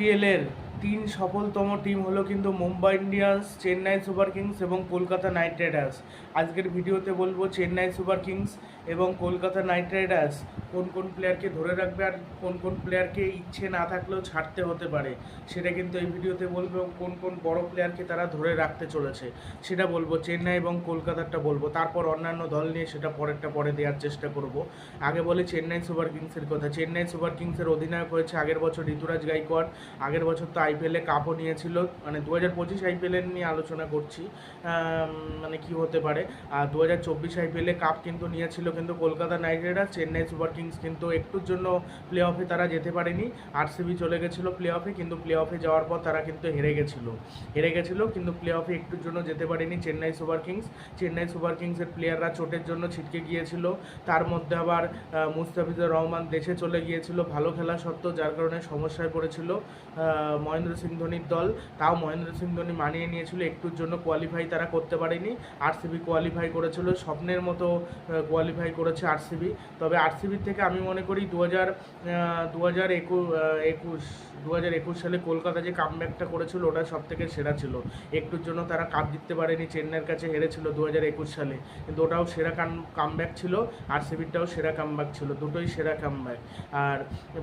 আইপিএলের তিন সফলতম টিম হলো কিন্তু Mumbai Indians, Chennai Super Kings এবং কলকাতা নাইট রাইডার্স। আজকের ভিডিওতে বলব চেন্নাই সুপার কিংস এবং কলকাতা নাইট রাইডার্স কোন কোন প্লেয়ারকে ধরে রাখবে আর কোন কোন প্লেয়ারকে ইচ্ছে না থাকলেও ছাড়তে হতে পারে, সেটা কিন্তু এই ভিডিওতে বলব এবং কোন কোন বড় প্লেয়ারকে তারা ধরে রাখতে চলেছে, সেটা বলব। চেন্নাই এবং কলকাতারটা বলব। তারপর অন্যান্য দল নিয়ে সেটা পরেরটা পরে দেওয়ার চেষ্টা করব। আগে বলে চেন্নাই সুপার কিংসের কথা। চেন্নাই সুপার কিংসের অধিনায়ক হয়েছে আগের বছর ঋতুরাজ গাইকোয়াড়, আগের বছর তো আইপিএলে কাপও নিয়েছিল। মানে দু হাজার পঁচিশ আইপিএল নিয়ে আলোচনা করছি। মানে কি হতে পারে? আর দু হাজার চব্বিশ আইপিএলে কাপ কিন্তু নিয়েছিল কিন্তু Kolkata Knight Riders Chennai Super Kings কিন্তু একটুর জন্য প্লে অফে তারা যেতে পারেনি। আরসিবি চলে গেছিল প্লে অফে কিন্তু প্লে অফে যাওয়ার পর তারা কিন্তু হেরে গেছিল। হেরে গেছিল কিন্তু প্লে অফে একটুর জন্য যেতে পারেনি Chennai Super Kings Chennai Super কিংসের প্লেয়াররা চোটের জন্য ছিটকে গিয়েছিল। তার মধ্যে আবার মুস্তাফিজুর রহমান দেশে চলে গিয়েছিল। ভালো খেলা সত্ত্বেও যার কারণে সমস্যায় পড়েছিল। আহ, মহেন্দ্র সিং ধোনির দল। তাও মহেন্দ্র সিং ধোনি মানিয়ে নিয়েছিল। একটুর জন্য কোয়ালিফাই তারা করতে পারেনি। আরসিবি কোয়ালিফাই করেছিল। স্বপ্নের মতো কোয়ালিফাই করেছে আরসিবি তবে আরসিবির থেকে আমি মনে করি দু হাজার দু হাজার একুশ দু হাজার একুশ সালে কলকাতা যে কামব্যাকটা করেছিল, ওটা সব থেকে সেরা ছিল। একটুর জন্য তারা কাপ জিততে পারেনি। চেন্নাইয়ের কাছে হেরেছিল দু হাজার একুশ সালে। কিন্তু ওটাও সেরা কাম কামব্যাক ছিল। আর সিবিরটাও সেরা কামব্যাক ছিল। দুটোই সেরা কামব্যাক আর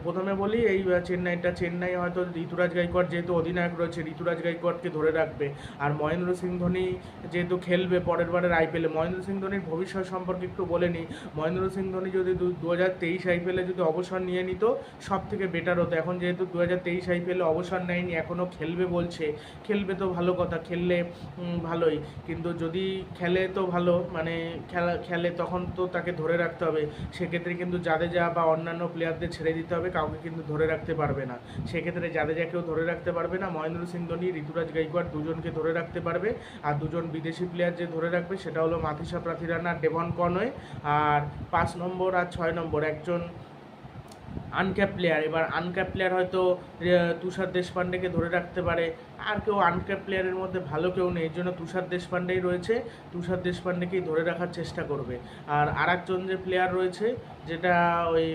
প্রথমে বলি, এই চেন্নাইটা, চেন্নাই হয়তো ঋতুরাজ গাইকোয়াড় যেহেতু অধিনায়ক রয়েছে, ঋতুরাজ গাইকোয়াড়কে ধরে রাখবে। আর মহেন্দ্র সিং ধোনি যেহেতু খেলবে পরের বারের আইপিএলে মহেন্দ্র সিং ধোনির ভবিষ্যৎ সম্পর্কে একটু বলে নিই। মহেন্দ্র সিং ধোনি যদি দু হাজার তেইশ আইপিএলে যদি অবসর নিয়ে নিত সব থেকে বেটার হতো। এখন যেহেতু দু হাজার তেইশ আইপিএলে অবসর নেয়নি এখনও খেলবে বলছে। খেলবে তো ভালো কথা, খেললে ভালোই। কিন্তু যদি খেলে তো ভালো মানে খেলা, খেলে তখন তো তাকে ধরে রাখতে হবে। সেক্ষেত্রে কিন্তু জাদেজা বা অন্যান্য প্লেয়ারদের ছেড়ে দিতে হবে, কাউকে কিন্তু ধরে রাখতে পারবে না। সেক্ষেত্রে জাদেজাকেও ধরে রাখতে পারবে না। মহেন্দ্র সিং ধোনি, ঋতুরাজ গাইকোয়াড় দুজনকে ধরে রাখতে পারবে। আর দুজন বিদেশি প্লেয়ার যে ধরে রাখবে, সেটা হলো মাথিসা প্রাথিরানা, ডেভন কনওয়ে আর পাঁচ নম্বর আর ছয় নম্বর একজন আনক্যাপ প্লেয়ার এবার আনক্যাপ প্লেয়ার হয়তো তুষার দেশপান্ডেকে ধরে রাখতে পারে। আর কেউ আনক্যাপ প্লেয়ারের মধ্যে ভালো কেউ নেই। এই জন্য তুষার দেশপান্ডেই রয়েছে। তুষার দেশপান্ডেকেই ধরে রাখার চেষ্টা করবে। আর আরেকজন যে প্লেয়ার রয়েছে, যেটা ওই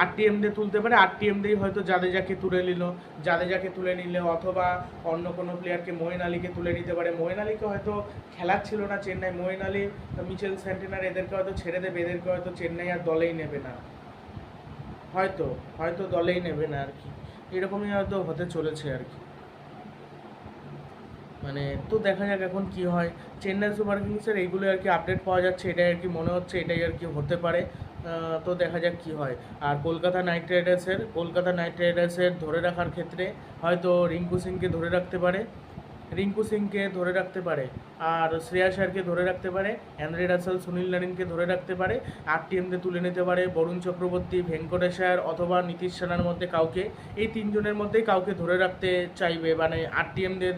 আরটিএম দিয়ে তুলতে পারে, আরটিএম দিয়েই হয়তো জাদেজাকে তুলে নিল। জাদেজাকে তুলে নিলে অথবা অন্য কোনো প্লেয়ারকে মোয়েন আলীকে তুলে নিতে পারে। মোয়েন আলীকে হয়তো খেলার ছিল না চেন্নাই। মোয়েন আলী, মিচেল সেন্টেনার এদেরকে হয়তো ছেড়ে দেবে। এদেরকে হয়তো চেন্নাই আর দলেই নেবে না। হয়তো হয়তো দলেই নেবে না আর কি। এরকমই হয়তো হতে চলেছে আর কি। মানে তো দেখা যাক এখন কি হয়। চেন্নাই সুপার কিংসের এইগুলো আর কি আপডেট পাওয়া যাচ্ছে। এটাই আর কি মনে হচ্ছে, এটাই আর কি হতে পারে। তো দেখা যাক কি হয়। আর কলকাতা নাইট রাইডার্সের, কলকাতা নাইট রাইডার্সের ধরে রাখার ক্ষেত্রে হয়তো রিঙ্কু সিংকে ধরে রাখতে পারে। রিঙ্কু সিংকে ধরে রাখতে পারে। আর শ্রেয়া শারকে ধরে রাখতে পারে, অ্যান্দ্রে রাসেল, সুনীল নারিনকে ধরে রাখতে পারে আর টিএমদের তুলে নিতে পারে, বরুণ চক্রবর্তী ভেঙ্কটেশ্বর অথবা নীতিশ সেনার মধ্যে কাউকে। এই তিনজনের মধ্যেই কাউকে ধরে রাখতে চাইবে মানে আর টিএমদের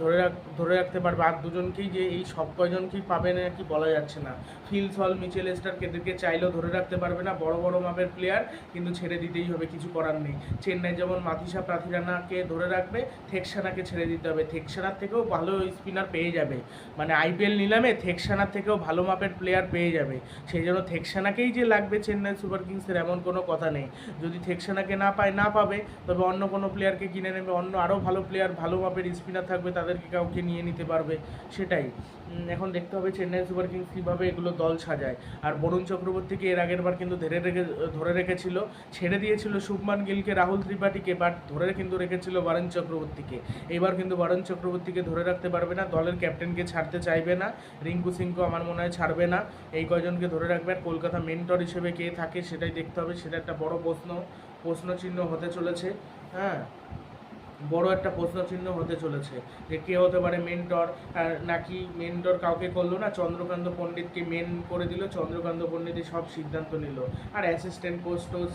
ধরে রাখ, ধরে রাখতে পারবে। আর দুজনকেই যে এই সব কয়জনকেই পাবে না কি বলা যাচ্ছে না। ফিল সল, মিচেল স্টার এদেরকে চাইলেও ধরে রাখতে পারবে না, বড় বড় মাপের প্লেয়ার কিন্তু ছেড়ে দিতেই হবে, কিছু করার নেই। চেন্নাই যেমন মাথিসা প্রাথিরানাকে ধরে রাখবে, থেকসানাকে ছেড়ে দিতে হবে। থেকসানার থেকেও ভালো স্পিনার পেয়ে যাবে। মানে আইপিএল নিলামে থেকসানার থেকেও ভালো মাপের প্লেয়ার পেয়ে যাবে। সেই জন্য থেকসানাকেই যে লাগবে চেন্নাই সুপার কিংসের এমন কোনো কথা নেই। যদি থেকসানাকে না পায়, না পাবে, তবে অন্য কোনো প্লেয়ারকে কিনে নেবে, অন্য আরও ভালো প্লেয়ার ভালো মাপের স্পিনার থাকবে, তাদেরকে কাউকে নিয়ে নিতে পারবে, সেটাই। এখন দেখতে হবে চেন্নাই সুপার কিংস কীভাবে এগুলো দল সাজায়। আর বরুণ চক্রবর্তীকে এর আগের বার কিন্তু ধরে রেখে, ধরে রেখেছিল, ছেড়ে দিয়েছিল শুভমান গিলকে, রাহুল ত্রিপাঠীকে বাট ধরে কিন্তু রেখেছিল বরুণ চক্রবর্তীকে। এইবার কিন্তু বরুণ চক্রবর্তীকে ধরে রাখতে পারবে না, দলের ক্যাপ্টেনকে ছাড়তে চাইবে না, রিঙ্কু সিংকে আমার মনে হয় ছাড়বে না, এই কয়জনকে ধরে রাখবে। আর কলকাতা মেন্টর হিসেবে কে থাকে সেটাই দেখতে হবে, সেটা একটা বড় প্রশ্ন প্রশ্ন চিহ্ন হতে চলেছে হ্যাঁ। বড় একটা প্রশ্ন চিহ্ন হতে চলেছে যে কে হতে পারে মেন্টর নাকি মেন্টর কাউকে করল না, চন্দ্রকান্ত পণ্ডিতকে মেন করে দিল, চন্দ্রকান্ত পণ্ডিতই সব সিদ্ধান্ত নিল। আর অ্যাসিস্ট্যান্ট কোচ টোচ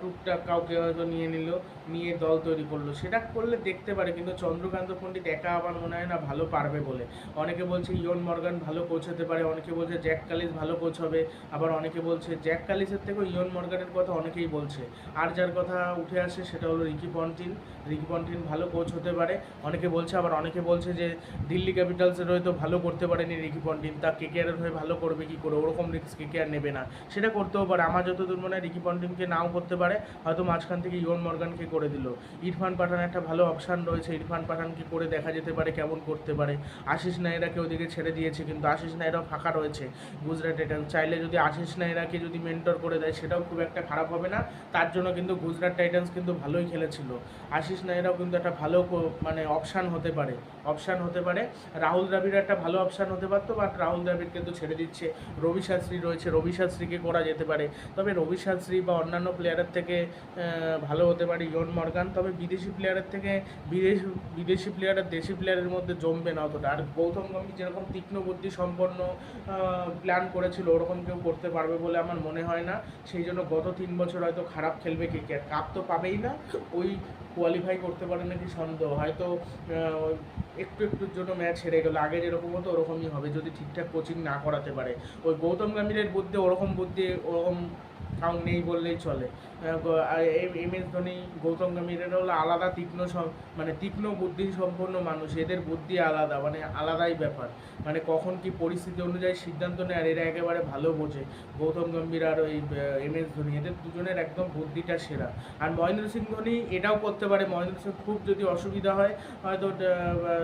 টুকটাক কাউকে হয়তো নিয়ে নিল, নিয়ে দল তৈরি করল। সেটা করলে দেখতে পারে, কিন্তু চন্দ্রকান্ত পণ্ডিত একা আমার মনে হয় না ভালো পারবে বলে। অনেকে বলছে ইয়ন মর্গান ভালো কোচ হতে পারে, অনেকে বলছে জ্যাক কালিস ভালো কোচ হবে আবার অনেকে বলছে জ্যাক কালিসের থেকেও ইয়ন মর্গানের কথা অনেকেই বলছে। আর যার কথা উঠে আসে সেটা হলো রিকি পন্টিন। রিকি পন্টিন ভালো কোচ হতে পারে, অনেকে বলছে, আবার অনেকে বলছে যে দিল্লি ক্যাপিটালসের হয়তো ভালো করতে পারেনি রিকি পন্টিন, তা কেকেআরের হয়ে ভালো করবে কি করে? ওরকম রিস্ক কেকেআর নেবে না। সেটা করতেও পারে। আমার যতদূর মনে হয় রিকি পন্টিনকে নাও নাও করতে পারে, হয়তো মাঝখান থেকে ইয়ন মর্গানকে করে দিল। ইরফান পাঠান একটা ভালো অপশান রয়েছে, ইরফান পাঠানকে করে দেখা যেতে পারে, কেমন করতে পারে। আশিস নাইরাকে ওদিকে ছেড়ে দিয়েছে, কিন্তু আশিস নাইরাও ফাঁকা রয়েছে গুজরাট টাইটান্স চাইলে যদি আশিস নাইরাকে যদি মেন্টর করে দেয়, সেটাও খুব একটা খারাপ হবে না। তার জন্য কিন্তু গুজরাট টাইটান্স কিন্তু ভালোই খেলেছিল। আশিস নাইরাও কিন্তু একটা ভালো মানে অপশান হতে পারে অপশান হতে পারে। রাহুল দ্রাবিড় একটা ভালো অপশান হতে পারতো বাট রাহুল দ্রাবিড় কিন্তু ছেড়ে দিচ্ছে। রবি শাস্ত্রী রয়েছে, রবি শাস্ত্রীকে করা যেতে পারে। তবে রবি শাস্ত্রী বা অন্যান্য প্লেয়ারের থেকে ভালো হতে পারে ইয়ন মর্গান তবে বিদেশি প্লেয়ারের থেকে বিদেশ বিদেশি প্লেয়ারের দেশি প্লেয়ারের মধ্যে জমবে না অতটা। আর গৌতম গম্ভীর যেরকম তীক্ষ্ণ বুদ্ধি সম্পন্ন প্ল্যান করেছিল, ওরকম কেউ করতে পারবে বলে আমার মনে হয় না। সেই জন্য গত তিন বছর হয়তো খারাপ খেলবে ক্রিকেট কাপ তো পাবেই না, ওই কোয়ালিফাই করতে পারে নাকি সন্দেহ। হয়তো একটু একটুর জন্য ম্যাচ হেরে গেলো। আগে যেরকম হতো, ওরকমই হবে, যদি ঠিকঠাক কোচিং না করাতে পারে। ওই গৌতম গম্ভীরের বুদ্ধি, ওরকম বুদ্ধি, ওরকম কাউ নেই বললেই চলে। এম এস ধোনি, গৌতম গম্ভীরের হলো আলাদা তীক্ষ্ণ মানে তীক্ষ্ণ বুদ্ধি সম্পন্ন মানুষ, এদের বুদ্ধি আলাদা মানে আলাদাই ব্যাপার। মানে কখন কি পরিস্থিতি অনুযায়ী সিদ্ধান্ত নেয়, আর এরা একেবারে ভালো বোঝে। গৌতম গম্ভীর আর ওই এম এস ধোনি, এদের দুজনের একদম বুদ্ধিটা সেরা। আর মহেন্দ্র সিং ধোনি, এটাও করতে পারে। মহেন্দ্র সিং খুব যদি অসুবিধা হয়, হয়তো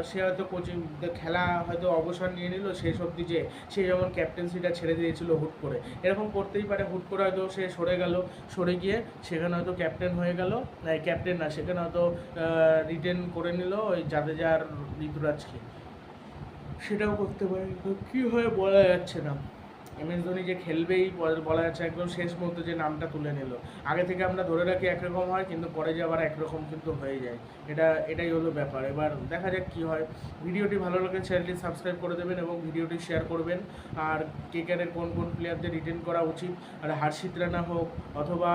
সে হয়তো কোচিং খেলা হয়তো অবসর নিয়ে নিল শেষ অবধি যে, সে যেমন ক্যাপ্টেন্সিটা ছেড়ে দিয়েছিল হুট করে। এরকম করতেই পারে। হুট করে হয়তো সে সরে গেল। সরে গিয়ে সেখানে হয়তো ক্যাপ্টেন হয়ে গেল। না ক্যাপ্টেন না, সেখানে হয়তো রিটেন করে নিল ওই জাদেজার ঋতুরাজকে। সেটাও করতে পারে। কী হয়ে বলা যাচ্ছে না। এম এস ধোনি যে খেলবেই, বলা যাচ্ছে একদম শেষ মুহূর্তে যে নামটা তুলে নিল। আগে থেকে আমরা ধরে রাখি একরকম হয়, কিন্তু পরে যে আবার একরকম কিন্তু হয়ে যায়। এটা, এটাই হলো ব্যাপার। এবার দেখা যাক কী হয়। ভিডিওটি ভালো লাগে চ্যানেলটি সাবস্ক্রাইব করে দেবেন এবং ভিডিওটি শেয়ার করবেন। আর কেকারের কোন কোন প্লেয়ারদের রিটেন করা উচিত? আর হার্ষিত রানা হোক অথবা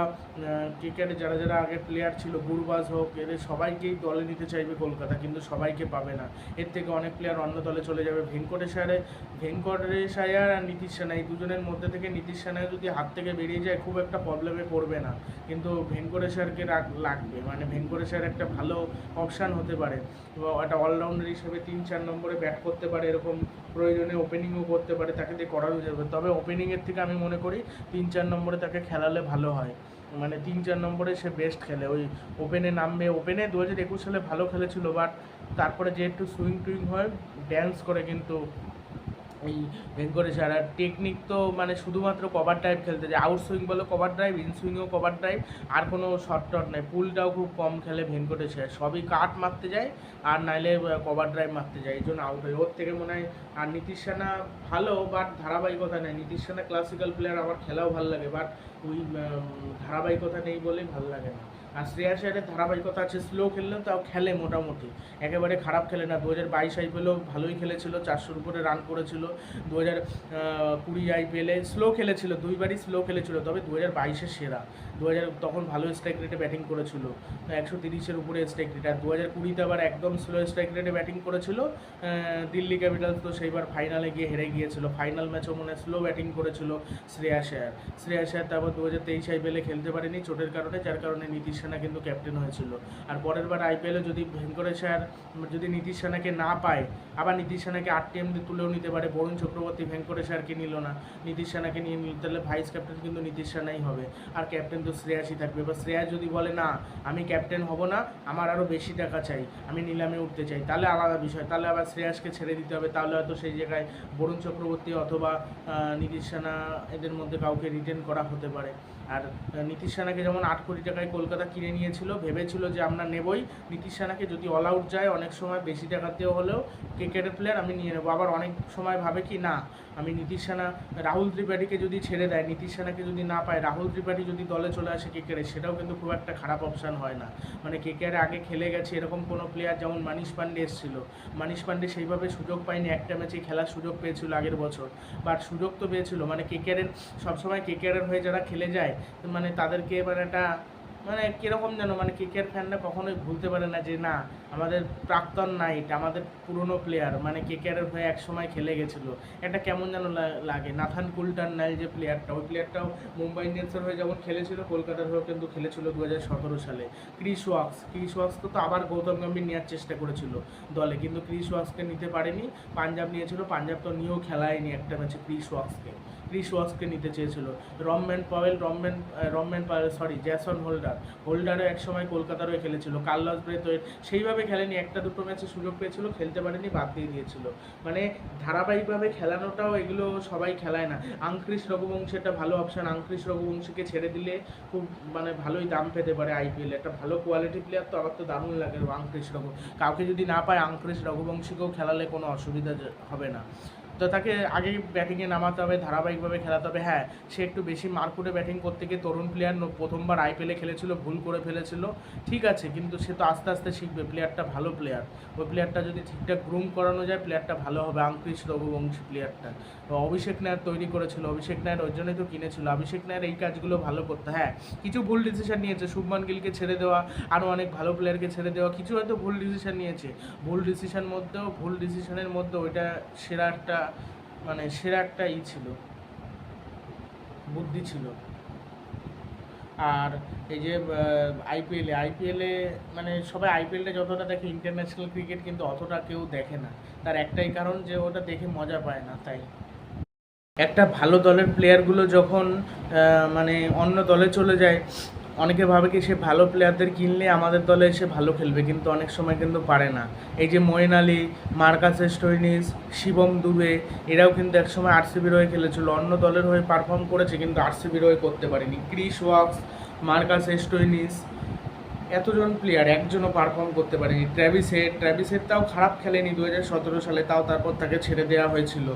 ক্রিকেটে যারা যারা আগে প্লেয়ার ছিল, গুরবাজ হোক, এদের সবাইকেই দলে নিতে চাইবে কলকাতা, কিন্তু সবাইকে পাবে না। এর থেকে অনেক প্লেয়ার অন্য দলে চলে যাবে। ভেঙ্কটেশ্বরে ভেঙ্কটেশ আয়ার আর নীতিশ সেনা, এই দুজনের মধ্যে থেকে নীতিশ সেনায় যদি হাত থেকে বেরিয়ে যায়, খুব একটা প্রবলেমে পড়বে না। কিন্তু ভেঙ্কটেশ্বরকে লাগবে। মানে ভেঙ্কটেশ্বর একটা ভালো অপশান হতে পারে। একটা অলরাউন্ডার হিসেবে তিন, চার নম্বরে ব্যাট করতে পারে, এরকম প্রয়োজনে ওপেনিংও করতে পারে, তাকে দিয়ে করানো যাবে। তবে ওপেনিংয়ের থেকে আমি মনে করি, তিন, চার নম্বরে তাকে খেলালে ভালো হয়। মানে তিন, চার নম্বরে সে বেস্ট খেলে। ওই ওপেনে নামবে। ওপেনে দু হাজার একুশ সালে ভালো খেলেছিল বাট তারপরে যে একটু সুইং টুইং হয় ড্যান্স করে কিন্তু এই ভেঙ্কটেশ্বর আর টেকনিক তো মানে শুধুমাত্র কভার ড্রাইভ খেলতে যায়। আউট সুইং বলো কভার ড্রাইভ ইন সুইংও কভার ড্রাইভ আর কোনো শর্ট টট নেই। পুলটাও খুব কম খেলে ভেঙ্কটেশ্বর। সবই কাট মারতে যায়, আর নাইলে কভার ড্রাইভ মারতে যায়। এই জন্য আউট হয়। ওর থেকে মনে হয়, আর নীতিশ সেনা ভালো বাট ধারাবাহিকতা নেই। নীতিশ সেনা ক্লাসিক্যাল প্লেয়ার আমার খেলাও ভালো লাগে বাট ওই ধারাবাহিকতা নেই বলেই ভালো লাগে না। আর শ্রেয়া শেয়ারের ধারাবাহিকতা আছে স্লো খেললেও তাও খেলে মোটামুটি। একেবারে খারাপ খেলে না। দু হাজার বাইশ আইপিএলও ভালোই খেলেছিল, চারশোর উপরে রান করেছিল। দু হাজার কুড়ি আইপিএলে স্লো খেলেছিল, দুইবারই স্লো খেলেছিল, তবে দু হাজার বাইশের সেরা। দু হাজার তখন ভালো স্ট্রাইক রেটে ব্যাটিং করেছিল, একশো তিরিশের উপরে স্ট্রাইক রেট আর দু হাজার কুড়িতে আবার একদম স্লো স্ট্রাইক রেটে ব্যাটিং করেছিল দিল্লি ক্যাপিটালস তো সেইবার ফাইনালে গিয়ে হেরে গিয়েছিল। ফাইনাল ম্যাচও মনে স্লো ব্যাটিং করেছিল শ্রেয়া শেয়ার শ্রেয়া শেয়ার তারপর দু হাজার তেইশ আইপিএলে খেলতে পারেনি, চোটের কারণে, যার কারণে নীতিশ সেনা কিন্তু ক্যাপ্টেন হয়েছিল। আর পরের বার আইপিএলে যদি ভেঙ্কটেশ্বর, যদি নীতিশ সেনাকে না পায়, আবার নীতিশ সেনাকে আট টিএম তুলেও নিতে পারে, বরুণ চক্রবর্তী ভেঙ্কটেশ্বরকে নিল না। নীতিশ সেনাকে নিয়ে নিল তাহলে ভাইস ক্যাপ্টেন কিন্তু নীতিশ সেনাই হবে। আর ক্যাপ্টেন তো শ্রেয়াসই থাকবে। এবার শ্রেয়া যদি বলে, না, আমি ক্যাপ্টেন হব না, আমার আরও বেশি টাকা চাই, আমি নিলামে উঠতে চাই। তাহলে আলাদা বিষয়। তাহলে আবার শ্রেয়াসকে ছেড়ে দিতে হবে। তাহলে হয়তো সেই জায়গায় বরুণ চক্রবর্তী অথবা নীতিশ সেনা এদের মধ্যে কাউকে রিটেন করা হতে পারে। আর নীতিশ সেনাকে যেমন আট কোটি টাকায় কলকাতা কিনে নিয়েছিল, ভেবেছিল যে আমরা নেবই। নীতিশ সেনাকে যদি অল আউট যায়, অনেক সময় বেশি টাকাতেও হলেও ক্রিকেটের প্লেয়ার আমি নিয়ে নেব। আবার অনেক সময় ভাবে কি, না, আমি নীতিশ সেনা রাহুল ত্রিপাঠীকে যদি ছেড়ে দেয়, নীতিশ সেনাকে যদি না পায়, রাহুল ত্রিপাঠী যদি দলে চলে আসে ক্রিকেটে সেটাও কিন্তু খুব একটা খারাপ অপশান হয় না। মানে কেকেআর আগে খেলে গেছে, এরকম কোনো প্লেয়ার যেমন মানিশ পান্ডে এসেছিল। মানিশ পান্ডে সেইভাবে সুযোগ পায়নি, একটা ম্যাচে খেলার সুযোগ পেয়েছিল আগের বছর। বাট সুযোগ তো পেয়েছিল। মানে কেকেআরের সবসময় কেকেআরের হয়ে যারা খেলে যায় মানে তাদেরকে মানে একটা মানে কীরকম যেন মানে ক্রিকেট ফ্যানরা কখনোই ভুলতে পারে না যে, না, আমাদের প্রাক্তন নাইট, আমাদের পুরনো প্লেয়ার মানে কেকেআরের হয়ে একসময় খেলে গেছিল। এটা কেমন যেন লাগে? নাথান কুলটার নাইল যে প্লেয়ারটা ওই প্লেয়ারটাও মুম্বাই ইন্ডিয়ান্সের হয়ে যখন খেলেছিল, কলকাতার হয়েও কিন্তু খেলেছিল দু হাজার সতেরো সালে। ক্রিস ওয়াক্স, ক্রিস ওয়াক্সকে তো আবার গৌতম গম্ভীর নেওয়ার চেষ্টা করেছিল দলে, কিন্তু ক্রিস ওয়াক্সকে নিতে পারেনি। পাঞ্জাব নিয়েছিল, পাঞ্জাব তো নিয়েও খেলায়নি একটা ম্যাচে ক্রিস ওয়াক্সকে। ক্রিস ওয়াক্সকে নিতে চেয়েছিল। Rovman Powell Rovman Rovman Powell sorry Jason Holder হোল্ডারও এক সময় কলকাতার হয়ে খেলেছিল। কার্লস ব্রেথওয়েট সেইভাবে খেলেনি। একটা দুটো ম্যাচে সুযোগ পেয়েছিল, খেলতে পারেনি, বাদ দিয়ে দিয়েছিল। মানে ধারাবাহিকভাবে খেলানোটাও এগুলো সবাই খেলায় না। আংক্রিস রঘুবংশী একটা ভালো অপশান আংক্রিস রঘুবংশীকে ছেড়ে দিলে খুব মানে ভালোই দাম পেতে পারে আইপিএল একটা ভালো কোয়ালিটি প্লেয়ার তো আমার তো দারুণ লাগে আংক্রিস রঘু কাউকে যদি না পায় আংক্রিস রঘুবংশীকেও খেলালে কোনো অসুবিধা হবে না। তো তাকে আগে ব্যাটিংয়ে নামাতে হবে, ধারাবাহিকভাবে খেলাতে হবে। হ্যাঁ সে একটু বেশি মারকুটে ব্যাটিং করতে গিয়ে তরুণ প্লেয়ার প্রথমবার আইপিএলে খেলেছিল, ভুল করে ফেলেছিল। ঠিক আছে, কিন্তু সে তো আস্তে আস্তে শিখবে প্লেয়ারটা ভালো প্লেয়ার ওই প্লেয়ারটা যদি ঠিকঠাক গ্রুম করানো যায় প্লেয়ারটা ভালো হবে আঙ্কৃশ রঘুবংশী প্লেয়ারটা অভিষেক নায়ার তৈরি করেছিল, অভিষেক নায়ার ওই জন্যই তো কিনেছিল। অভিষেক নায়ার এই কাজগুলো ভালো করতে হ্যাঁ কিছু ভুল ডিসিশন নিয়েছে। শুভমান গিলকে ছেড়ে দেওয়া আরও অনেক ভালো প্লেয়ারকে ছেড়ে দেওয়া, কিছু হয়তো ভুল ডিসিশন নিয়েছে। ভুল ডিসিশন মধ্যেও, ভুল ডিসিশনের মধ্যে ওইটা সেরা একটা মানে সেরা একটা ই ছিল। বুদ্ধি ছিল। আর এই যে আইপিএলে আইপিএলে মানে সবাই আইপিএলটা যতটা দেখে ইন্টারন্যাশনাল ক্রিকেট কিন্তু অতটা কেউ দেখে না। তার একটাই কারণ যে ওটা দেখে মজা পায় না, তাই। একটা ভালো দলের প্লেয়ারগুলো যখন মানে অন্য দলে চলে যায় অনেকে ভাবে কি সে ভালো প্লেয়ারদের কিনলে আমাদের দলে এসে ভালো খেলবে, কিন্তু অনেক সময় কিন্তু পারে না। এই যে মঈন আলী মার্কাস স্টোইনিস শিবম দুবে, এরাও কিন্তু একসময় আরসিবির হয়ে খেলেছিল। অন্য দলের হয়ে পারফর্ম করেছে, কিন্তু আরসিবির হয়ে করতে পারেনি। ক্রিস ওয়াক্স মার্কাস স্টোইনিস এতজন প্লেয়ার একজনও পারফর্ম করতে পারেনি। ট্র্যাভিস হেড ট্র্যাভিস হেড তাও খারাপ খেলেনি দু সতেরো সালে, তাও তারপর তাকে ছেড়ে দেওয়া হয়েছিল।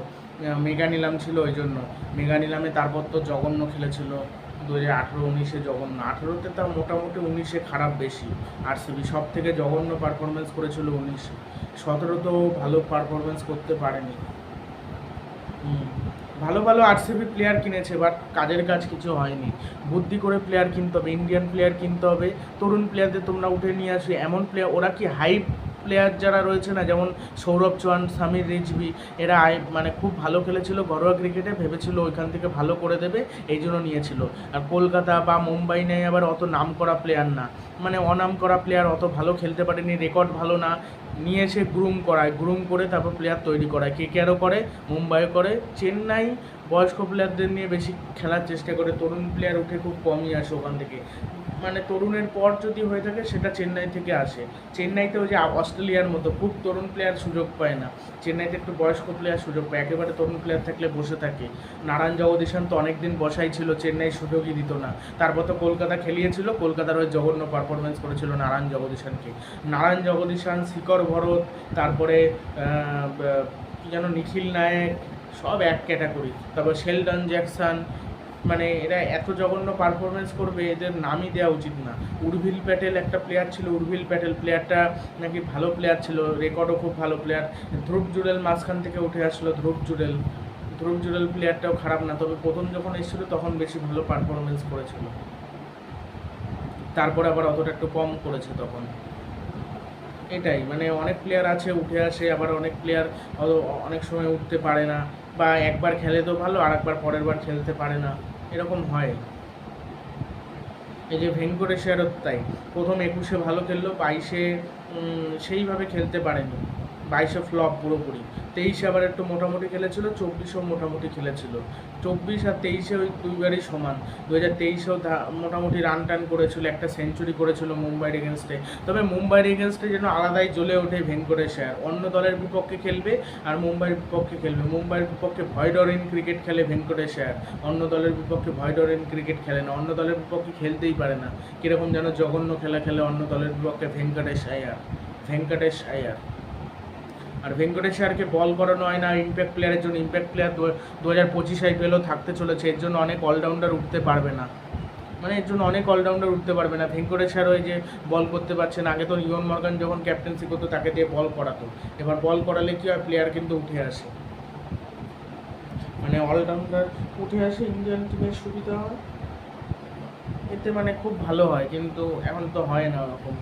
মেগা নিলাম ছিল ওই জন্য। মেগা নিলামে তারপর তো জঘন্য খেলেছিল। দু হাজার আঠেরো উনিশে জঘন্য আঠেরোতে তাও মোটামুটি উনিশে খারাপ বেশি। আরসিবি সব থেকে জঘন্য পারফরমেন্স করেছিল উনিশে। সতেরোতেও ভালো পারফরমেন্স করতে পারেনি। ভালো ভালো আরসিবি প্লেয়ার কিনেছে বাট কাজের কাজ কিছু হয়নি। বুদ্ধি করে প্লেয়ার কিনতে হবে ইন্ডিয়ান প্লেয়ার কিনতে হবে, তরুণ প্লেয়ারদের তোমরা উঠে নিয়ে আসবে এমন প্লেয়ার ওরা কি হাইপ প্লেয়ার যারা রয়েছে না, যেমন সৌরভ চৌহান, সামির রিজভি, এরা মানে খুব ভালো খেলেছিল, ঘরোয়া ক্রিকেটে ভেবেছিল ওইখান থেকে ভালো করে দেবে, এই জন্য নিয়েছিল। আর কলকাতা বা মুম্বাই নেই আবার অত নাম করা প্লেয়ার না। মানে অনাম করা প্লেয়ার অত ভালো খেলতে পারেনি রেকর্ড ভালো না। নিয়ে এসে গ্রুম করায় গ্রুম করে তারপর প্লেয়ার তৈরি করায়। কে কেয়ারও করে? মুম্বাইও করে। চেন্নাই বয়স্ক প্লেয়ারদের নিয়ে বেশি খেলার চেষ্টা করে। তরুণ প্লেয়ার উঠে খুব কমই আসে ওখান থেকে। মানে তরুণের পর যদি হয়ে থাকে, সেটা চেন্নাই থেকে আসে। চেন্নাইতে ওই যে অস্ট্রেলিয়ার মতো খুব তরুণ প্লেয়ার সুযোগ পায় না। চেন্নাইতে একটু বয়স্ক প্লেয়ার সুযোগ পায়, একেবারে তরুণ প্লেয়ার থাকলে বসে থাকে। নারায়ণ জগদীশন তো অনেকদিন বসাই ছিল, চেন্নাই সুযোগই দিত না। তারপর তো কলকাতা খেলিয়েছিল, কলকাতার ওই জঘন্য পারফরমেন্স করেছিল নারায়ণ জগদীশনকে নারায়ণ জগদীশন শিকর ভরত, তারপরে যেন নিখিল নায়ক, সব এক ক্যাটাগরি তারপর শেলডন জ্যাকসন মানে এরা এত জঘন্য পারফরমেন্স করবে, এদের নামই দেওয়া উচিত না। উর্ভিল প্যাটেল একটা প্লেয়ার ছিল, উর্ভিল প্যাটেল প্লেয়ারটা নাকি ভালো প্লেয়ার ছিল রেকর্ডও খুব ভালো প্লেয়ার ধ্রুব জুড়েল মাঝখান থেকে উঠে আসলো, ধ্রুব জুড়েল। ধ্রুব জুড়েল প্লেয়ারটাও খারাপ না, তবে প্রথম যখন এসেছিল তখন বেশি ভালো পারফরমেন্স করেছিল। তারপর আবার অতটা একটু কম করেছে তখন। এটাই মানে অনেক প্লেয়ার আছে, উঠে আসে, আবার অনেক প্লেয়ার অনেক সময় উঠতে পারে না, বা একবার খেলে তো ভালো আর একবার পরের বার খেলতে পারে না। এরকম হয়। এই যে ভেঙ্কটেশ্বর তাই প্রথম একুশে ভালো খেললো বাইশে সেইভাবে খেলতে পারেনি। বাইশে ফ্লপ পুরোপুরি। তেইশে আবার একটু মোটামুটি খেলেছিল চব্বিশেও মোটামুটি খেলেছিল। চব্বিশ আর তেইশে ওই দুইবারই সমান। দু হাজার তেইশেও মোটামুটি রান টান করেছিল, একটা সেঞ্চুরি করেছিল মুম্বাইয়ের এগেনস্টে তবে মুম্বাইয়ের এগেনস্টে যেন আলাদাই জ্বলে ওঠে ভেঙ্কটেশ্বর অন্য দলের বিপক্ষে খেলবে আর মুম্বাইয়ের বিপক্ষে খেলবে। মুম্বাইয়ের বিপক্ষে ভয়ডরিন ক্রিকেট খেলে ভেঙ্কটেশ্বর অন্য দলের বিপক্ষে ভয়ডরিন ক্রিকেট খেলে না। অন্য দলের বিপক্ষে খেলতেই পারে না। কীরকম যেন জঘন্য খেলা খেলে অন্য দলের বিপক্ষে ভেঙ্কটেশ আয়ার। ভেঙ্কটেশ আয়ার। আর ভেঙ্কটেশ আয়ারকে বল করানো হয় না ইম্প্যাক্ট প্লেয়ারের জন্য ইম্প্যাক্ট প্লেয়ার দু হাজার পঁচিশ আইপিএলও থাকতে চলেছে, এর জন্য অনেক অলরাউন্ডার উঠতে পারবে না। মানে এর জন্য অনেক অলরাউন্ডার উঠতে পারবে না। ভেঙ্কটেশ্বর ওই যে বল করতে পারছে না আগে তো ইয়ন মর্গান যখন ক্যাপ্টেন্সি করতো, তাকে দিয়ে বল করাতো। এবার বল করালে কি হয় প্লেয়ার কিন্তু উঠে আসে। মানে অলরাউন্ডার উঠে আসে ইন্ডিয়ান টিমের সুবিধা হয়। এতে মানে খুব ভালো হয়, কিন্তু এখন তো হয় না ওরকম।